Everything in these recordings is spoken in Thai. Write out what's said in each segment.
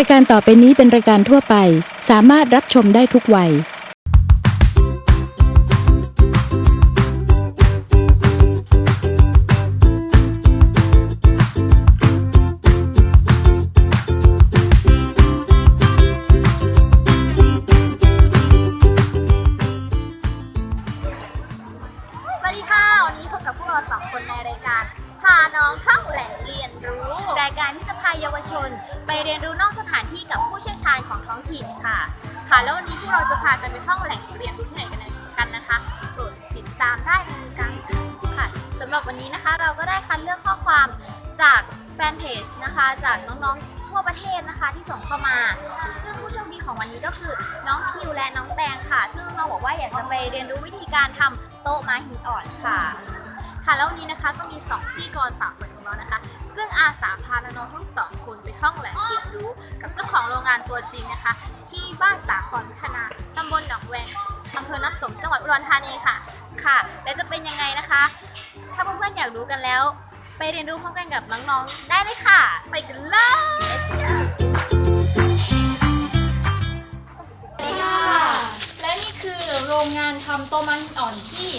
ายการต่อไปนี้เป็นรายการทั่วไป สามารถรับชมได้ทุกวัย สวัสดีค่ะ วันนี้พบกับพวกเราสองคนในรายการ พาน้องท่องแหล่งเรียนรู้ รายการที่จะพา เยาวชน ไปเรียนรู้นอกสถานที่กับผู้เชี่ยวชาญของท้องถิ่นค่ะ ค่ะ แล้ววันนี้พวกเราจะพากันไปท่องแหล่งเรียนรู้ที่ไหนกันกันนะคะโปรดติดตามได้ในรายการค่ะสำหรับวันนี้นะคะเราก็ได้คัดเลือกข้อความจากแฟนเพจนะคะจากน้องๆทั่วประเทศนะคะที่ส่งเข้ามา ซึ่งผู้โชคดีของวันนี้ก็คือน้องคิวและน้องแตงค่ะ ซึ่งน้องบอกว่าอยากจะไปเรียนรู้วิธีการทำโต๊ะม้าหินอ่อนค่ะ ค่ะแล้ววันนี้นะคะก็มีสองพธี่กรสาวสวยของเรานะคะ ซึ่งอาสาพาน้องๆทั้งสอง ท่องแหล่งเรียนรู้กับเจ้าของโรงงานตัวจริงนะคะ ที่บ้านสาครพัฒนาตำบลหนองแวงอำเภอน้ำสมจังหวัดอุดรธานีค่ะ ค่ะ และจะเป็นยังไงนะคะ ถ้าเพื่อนๆอยากรู้กันแล้ว ไปเรียนรู้พร้อมกันกับน้องๆได้เลยค่ะ ไปกันเลย Let's go และนี่คือโรงงานทำโตมันหินอ่อนที่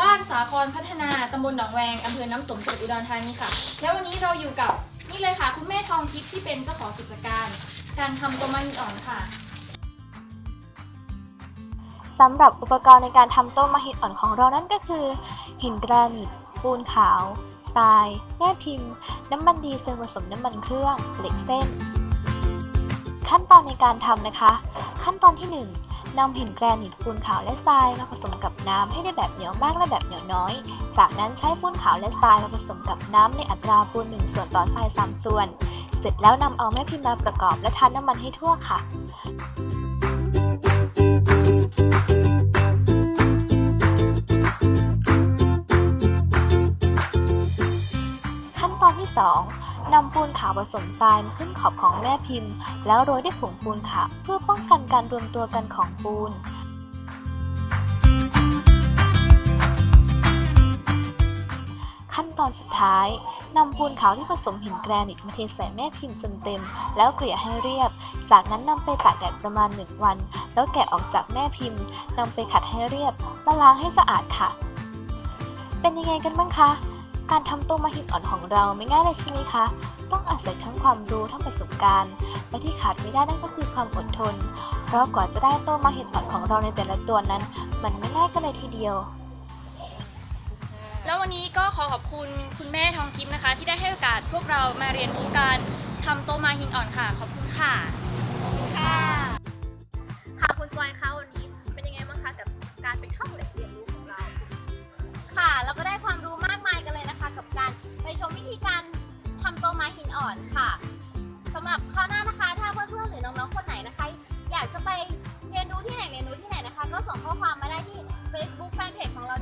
บ้านสาครพัฒนาตำบลหนองแวงอำเภอน้ำสมจังหวัดอุดรธานีค่ะ แล้ววันนี้เราอยู่กับ นี่เลยค่ะ คุณแม่ทองทิพย์ที่เป็นเจ้าของกิจการ การทำโตมันหินอ่อนค่ะ สำหรับอุปกรณ์ในการทำโต๊ะมหินอ่อนของเรานั่นก็คือ หินแกรนิต ปูนขาวทราย แม่พิมพ์ น้ำมันดีเซลผสมน้ำมันเครื่อง เหล็กเส้น ขั้นตอนในการทำนะคะ ขั้นตอนที่ 1 นำหินแกรนิตปูนขาวและทรายมาผสมกับน้ำให้ได้แบบเหนียวมากและแบบเหนียวน้อย จากนั้นใช้ปูนขาวและทรายมาผสมกับน้ำในอัตราปูน1ส่วนต่อทราย3ส่วน เสร็จแล้วนำเอาแม่พิมพ์มาประกอบและทาน้ำมันให้ทั่วค่ะขั้นตอนที่ 2 นำปูนขาวผสมทรายมาขึ้นขอบของแม่พิมพ์ แล้วโรยด้วยผงปูนขาวเพื่อป้องกันการรวมตัวกันของปูนขั้นตอนสุดท้ายนำปูนขาวที่ผสมหินแกรนิตมาเทใส่แม่พิมพ์จนเต็ม แล้วเกลี่ยให้เรียบ จากนั้นนำไปตากแดดประมาณ 1 วัน แล้วแกะออกจากแม่พิมพ์นำไปขัดให้เรียบและล้างให้สะอาดค่ะ เป็นยังไงกันบ้างคะ การทำโต๊ะมาหินอ่อนของเราไม่ง่ายเลยใช่ไหมคะ ต้องอาศัยทั้งความรู้ทั้งประสบการณ์ และที่ขาดไม่ได้นั่นก็คือความอดทน เพราะกว่าจะได้โต๊ะมาหินอ่อนของเราในแต่ละตัวนั้น มันไม่ง่ายกันเลยทีเดียว แล้ววันนี้ก็ขอขอบคุณคุณแม่ทองทิพย์นะคะ ที่ได้ให้โอกาสพวกเรามาเรียนรู้การทำโตมาหินอ่อนค่ะ ขอบคุณค่ะค่ะค่ะ Facebook Fanpage ของเรา